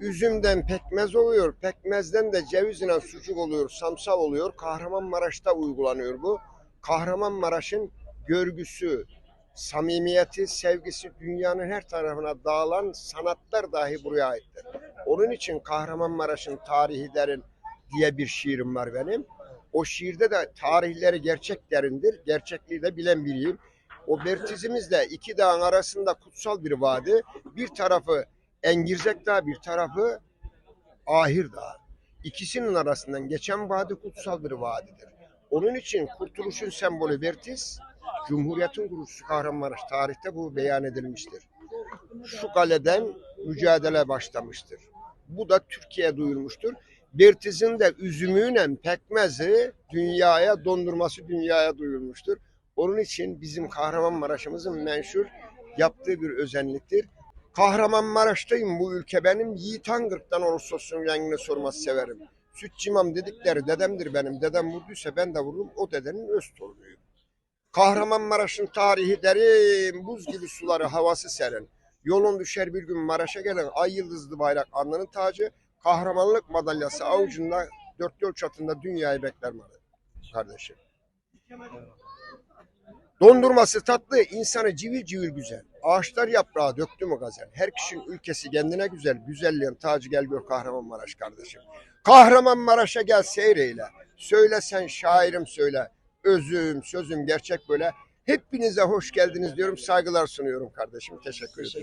Üzümden pekmez oluyor, pekmezden de cevizle sucuk oluyor, samsa oluyor. Kahramanmaraş'ta uygulanıyor bu. Kahramanmaraş'ın görgüsü, samimiyeti, sevgisi dünyanın her tarafına dağılan sanatlar dahi buraya aittir. Onun için Kahramanmaraş'ın tarihi derin diye bir şiirim var benim. O şiirde de tarihleri gerçek derindir. Gerçekliği de bilen biriyim. O Bertizimiz de iki dağın arasında kutsal bir vadi. Bir tarafı Engirzek Dağı, bir tarafı Ahir Dağı. İkisinin arasından geçen vadi kutsal bir vadidir. Onun için kurtuluşun sembolü Bertiz, Cumhuriyet'in kurucusu Kahramanmaraş tarihte bu beyan edilmiştir. Şu kaleden mücadele başlamıştır. Bu da Türkiye duyulmuştur. Bertiz'in de üzümüyle pekmezi dünyaya, dondurması dünyaya duyulmuştur. Onun için bizim Kahramanmaraş'ımızın menşur yaptığı bir özenliktir. Kahramanmaraş'tayım bu ülke benim. Yiğit Hangırt'tan olursa olsun rengini sorması severim. Süt cimam dedikleri dedemdir benim. Dedem vurduysa ben de vururum. O dedenin öz torunuyum. Kahramanmaraş'ın tarihi derin, buz gibi suları, havası serin. Yolun düşer bir gün Maraş'a gelen ay yıldızlı bayrak alnının tacı, kahramanlık madalyası avucunda dört yol çatında dünyayı bekler kardeşim. Dondurması tatlı, insanı civil civil güzel. Ağaçlar yaprağı döktü mü gazel. Her kişinin ülkesi kendine güzel. Güzelliğin tacı gel gör Kahramanmaraş kardeşim. Kahramanmaraş'a gel seyreyle. Söyle sen şairim söyle. Özüm, sözüm gerçek böyle. Hepinize hoş geldiniz diyorum. Saygılar sunuyorum kardeşim. Teşekkür ederim.